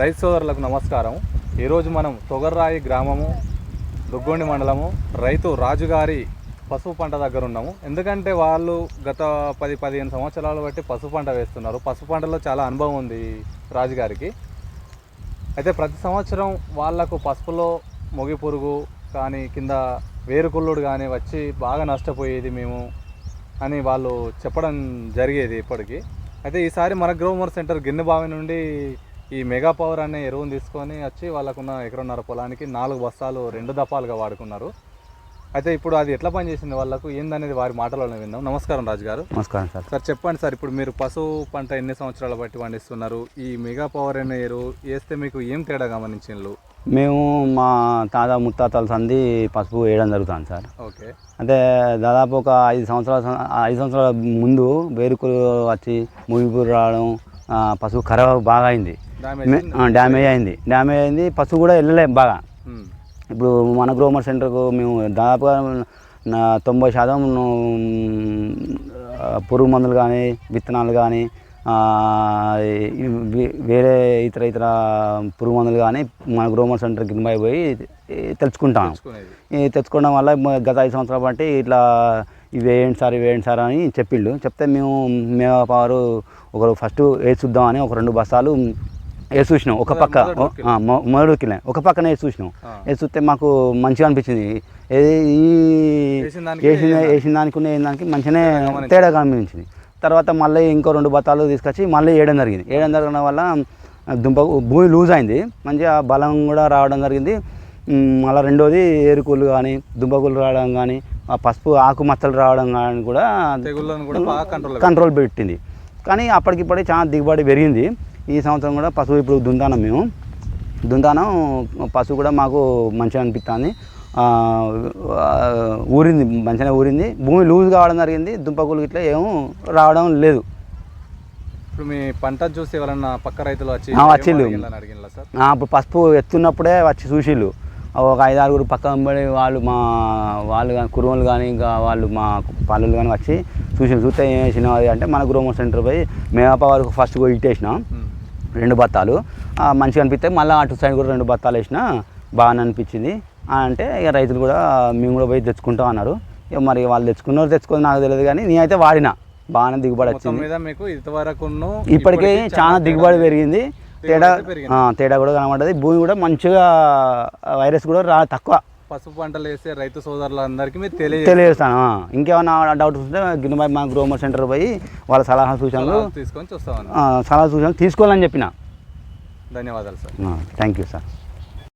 రైతు సోదరులకు నమస్కారం. ఈరోజు మనం తొగర్రాయి గ్రామము దుగ్గొండి మండలము రైతు రాజుగారి పసుపు పంట దగ్గర ఉన్నాము. ఎందుకంటే వాళ్ళు గత పది పదిహేను సంవత్సరాలు బట్టి పసుపు పంట వేస్తున్నారు. పసుపు పంటలో చాలా అనుభవం ఉంది రాజుగారికి అయితే ప్రతి సంవత్సరం వాళ్ళకు పసుపులో మొగి పురుగు కానీ కింద వేరుకుళ్ళుడు కానీ వచ్చి బాగా నష్టపోయేది మేము అని వాళ్ళు చెప్పడం జరిగేది ఇప్పటికీ. అయితే ఈసారి మన గ్రోమర్ సెంటర్ గిన్నెబావి నుండి ఈ మెగా పవర్ అనే ఎరువును తీసుకొని వచ్చి వాళ్ళకున్న ఎకరన్నర పొలానికి నాలుగు బస్తాలు రెండు దఫాలుగా వాడుకున్నారు. అయితే ఇప్పుడు అది ఎట్లా పనిచేసింది వాళ్ళకు? ఏందనేది వారి మాటలోనే విందాం. నమస్కారం రాజు గారు. నమస్కారం సార్. సార్ చెప్పండి సార్ ఇప్పుడు మీరు పశువు పంట ఎన్ని సంవత్సరాల బట్టి పండిస్తున్నారు? ఈ మెగా పవర్ అనే ఎరువు వేస్తే మీకు ఏం తేడా గమనించిండ్రు మేము మా తాత ముత్తాతల సంది పసుపు వేయడం జరుగుతుంది సార్. ఓకే. అంటే దాదాపు ఒక ఐదు సంవత్సరాల ఐదు సంవత్సరాల ముందు వేరుకులు వచ్చి ముగిపురు రావడం పసుపు ఖరాబ్ బాగా అయింది డ్యామేజ్ అయింది? డ్యామేజ్ అయింది. పసుపు కూడా వెళ్ళలే బాగా. ఇప్పుడు మన గ్రోమర్ సెంటర్కు మేము దాదాపుగా తొంభై శాతం పురుగు మందులు కానీ విత్తనాలు కానీ వేరే ఇతర ఇతర పురుగు మందులు కానీ మన గ్రోమర్ సెంటర్కి కింద పోయి ఈ తెచ్చుకోవడం వల్ల గత ఐదు సంవత్సరాల బట్టి ఇట్లా ఇవి వేయండి సార్ ఇవి వేయండి సార్ అని చెప్పిండు చెప్తే మేము మేము పారు ఒకరు ఫస్ట్ వేసి చూద్దామని ఒక రెండు బస్తాలు వేసి చూసినాం ఒక పక్క. మొదటి ఆ, మొ- మొదటి కిలో ఒక పక్కన వేసి చూసినాం. వేసి చూస్తే మాకు మంచిగా అనిపించింది. ఈ వేసిన దానికి వేసిన దానికి ఉన్న దానికి మంచిగానే. తేడా కనిపించింది తర్వాత మళ్ళీ ఇంకో రెండు బత్తాలు తీసుకొచ్చి మళ్ళీ వేయడం జరిగింది. వేయడం జరగడం వల్ల దుంప భూమి లూజ్ అయింది. మంచిగా బలం కూడా రావడం జరిగింది. మళ్ళీ రెండోది ఏరుకూలు కానీ దుంపకూలు రావడం కానీ ఆ పసుపు ఆకు మచ్చలు రావడం కానీ కూడా కంట్రోల్ పెట్టింది. కానీ అప్పటికిప్పటికి చాలా దిగుబడి పెరిగింది. ఈ సంవత్సరం కూడా పశువు ఇప్పుడు దుంతానం మేము. దుంతానం పశువు కూడా మాకు మంచిగా అనిపిస్తుంది ఊరింది మంచిగా ఊరింది. భూమి లూజ్ కావడం జరిగింది దుంపకులు ఇట్లా ఏమో రావడం లేదు. ఇప్పుడు మీ పంట చూసి ఎవరన్నా పక్క రైతులు వచ్చి ఆ, అప్పుడు పసుపు ఎత్తున్నప్పుడే వచ్చి చూసిళ్ళు. ఒక ఐదు ఆరుగురు పక్క వెంబడి వాళ్ళు మా వాళ్ళు కానీ కురువలు కానీ ఇంకా వాళ్ళు మా పల్లెలు కానీ వచ్చి చూసి చూస్తే ఏం అది అంటే మన గ్రోమర్ సెంటర్ పోయి మేమప్ప వరకు ఫస్ట్ పోయి ఇట్టేసినాం. రెండు బత్తాలు. మంచిగా అనిపిస్తే మళ్ళీ అటు సైడ్ కూడా రెండు బత్తాలు వేసిన బాగానే అనిపించింది. అంటే ఇక రైతులు కూడా మేము కూడా పోయి తెచ్చుకుంటాం అన్నారు. ఇక మరి వాళ్ళు తెచ్చుకున్నారు తెచ్చుకుంది నాకు తెలియదు కానీ నేనైతే వాడిన. బాగానే దిగుబడి వచ్చింది. మీకు ఇంతవరకు ఇప్పటికే చాలా దిగుబడి పెరిగింది. తేడా తేడా కూడా కనబడ్డది. భూమి కూడా మంచిగా వైరస్ కూడా రా తక్కువ. పసుపు పంటలు వేసే రైతు సోదరులందరికీ మీరు తెలియ తెలియజేస్తాను. ఆ, ఇంకేమన్నా డౌట్ ఉంటే గిన్నెబాయి మా గ్రోమర్ సెంటర్ పోయి వాళ్ళ సలహా సూచనలు తీసుకొని చూస్తామని ఆ, సలహా సూచనలు తీసుకోవాలని చెప్పిన. ధన్యవాదాలు సార్. Thank you sir.